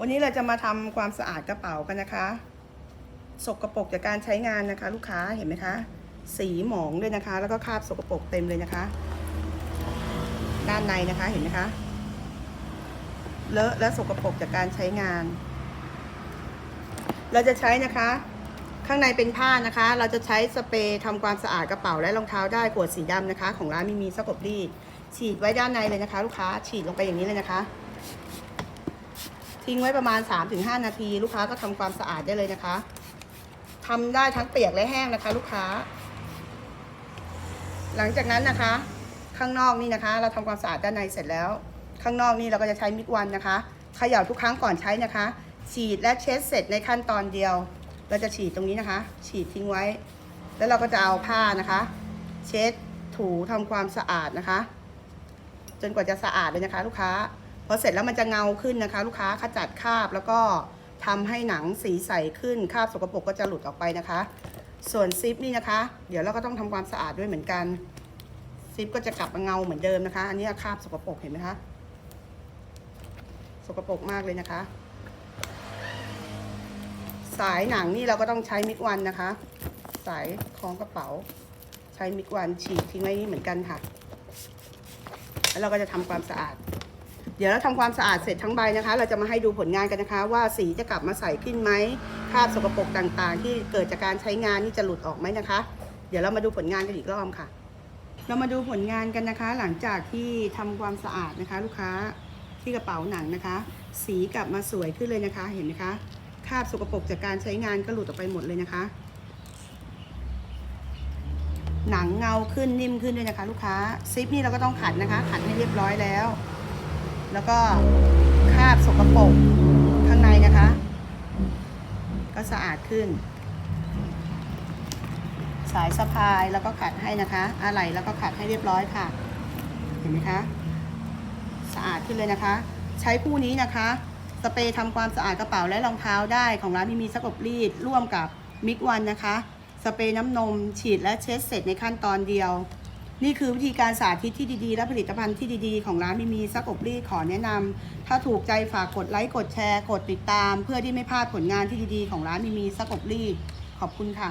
วันนี้เราจะมาทำความสะอาดกระเป๋ากันนะคะ สกรปรกจากการใช้งานนะคะ ลูกค้าเห็นไหมคะ สีหมองด้วยนะคะ แล้วก็คราบสกรปรกเต็มเลยนะคะ ด้านในนะคะเห็นไหมคะ เลอะและสกรปรกจากการใช้งาน เราจะใช้นะคะ ข้างในเป็นผ้านะคะ เราจะใช้สเปรย์ทำความสะอาดกระเป๋าและรองเท้าได้ขวดสีดำนะคะ ของร้านมีมีสกปรีดฉีดไว้ด้านในเลยนะคะ ลูกค้าฉีดลงไปอย่างนี้เลยนะคะ ทิ้งไว้ประมาณ 3-5 นาที ลูกค้าก็ทำความสะอาดได้เลยนะคะทำได้ทั้งเปียกและแห้งนะคะ ลูกค้า หลังจากนั้นนะคะ ข้างนอกนี่นะคะ เราทำความสะอาดด้านในเสร็จแล้ว ข้างนอกนี่เราก็จะใช้มิกวันนะคะเขย่าทุกครั้งก่อนใช้นะคะ ฉีดและเช็ดเสร็จในขั้นตอนเดียว เราจะฉีดตรงนี้นะคะ ฉีดทิ้งไว้ แล้วเราก็จะเอาผ้านะคะ เช็ดถูทำความสะอาดนะคะ จนกว่าจะสะอาดเลยนะคะ ลูกค้า พอเสร็จแล้วมันจะเงาขึ้นนะคะ ลูกค้าขจัดคราบแล้วก็ทำให้หนังสีใสขึ้นคราบสกปรกก็จะหลุดออกไปนะคะ ส่วนซิปนี่นะคะ เดี๋ยวเราก็ต้องทำความสะอาดด้วยเหมือนกัน ซิปก็จะกลับมาเงาเหมือนเดิมนะคะ อันนี้คราบสกปรกเห็นไหมคะสกปรกมากเลยนะคะ สายหนังนี่เราก็ต้องใช้มิกวันนะคะ สายคล้องกระเป๋า ใช้มิกวันฉีดทิ้งไว้นี่เหมือนกันค่ะ แล้วเราก็จะทำความสะอาด เดี๋ยวเราทำความสะอาดเสร็จทั้งใบนะคะ เราจะมาให้ดูผลงานกันนะคะ ว่าสีจะกลับมาใสขึ้นไหมคราบสกปรกต่างๆ ที่เกิดจากการใช้งานนี่จะหลุดออกไหมนะคะ เดี๋ยวเรามาดูผลงานกันอีกรอบค่ะ เรามาดูผลงานกันนะคะ หลังจากที่ทำความสะอาดนะคะ ลูกค้าที่กระเป๋าหนังนะคะ สีกลับมาสวยขึ้นเลยนะคะ เห็นไหมคะคราบสกปรกจากการใช้งานก็หลุดออกไปหมดเลยนะคะ หนังเงาขึ้นนิ่มขึ้นด้วยนะคะ ลูกค้าซิปนี่เราก็ต้องขัดนะคะ ขัดให้เรียบร้อยแล้ว แล้วก็คราบสกปรกข้างในนะคะ ก็สะอาดขึ้น สายสะพายแล้วก็ขัดให้นะคะ อะไหล่แล้วก็ขัดให้เรียบร้อยค่ะ เห็นไหมคะ สะอาดขึ้นเลยนะคะ ใช้คู่นี้นะคะสเปรย์ทำความสะอาดกระเป๋าและรองเท้าได้ของร้านมีมีสกบรีดร่วมกับมิกวันนะคะ สเปรย์น้ำนมฉีดและเช็ดเสร็จในขั้นตอนเดียว นี่คือวิธีการสาธิตที่ดีๆ และผลิตภัณฑ์ที่ดีๆ ของร้านมีมีซักอบรีดขอแนะนำถ้าถูกใจฝากกดไลค์กดแชร์ กดติดตาม เพื่อที่ไม่พลาดผลงานที่ดีๆ ของร้านมีมีซักอบรีดขอบคุณค่ะ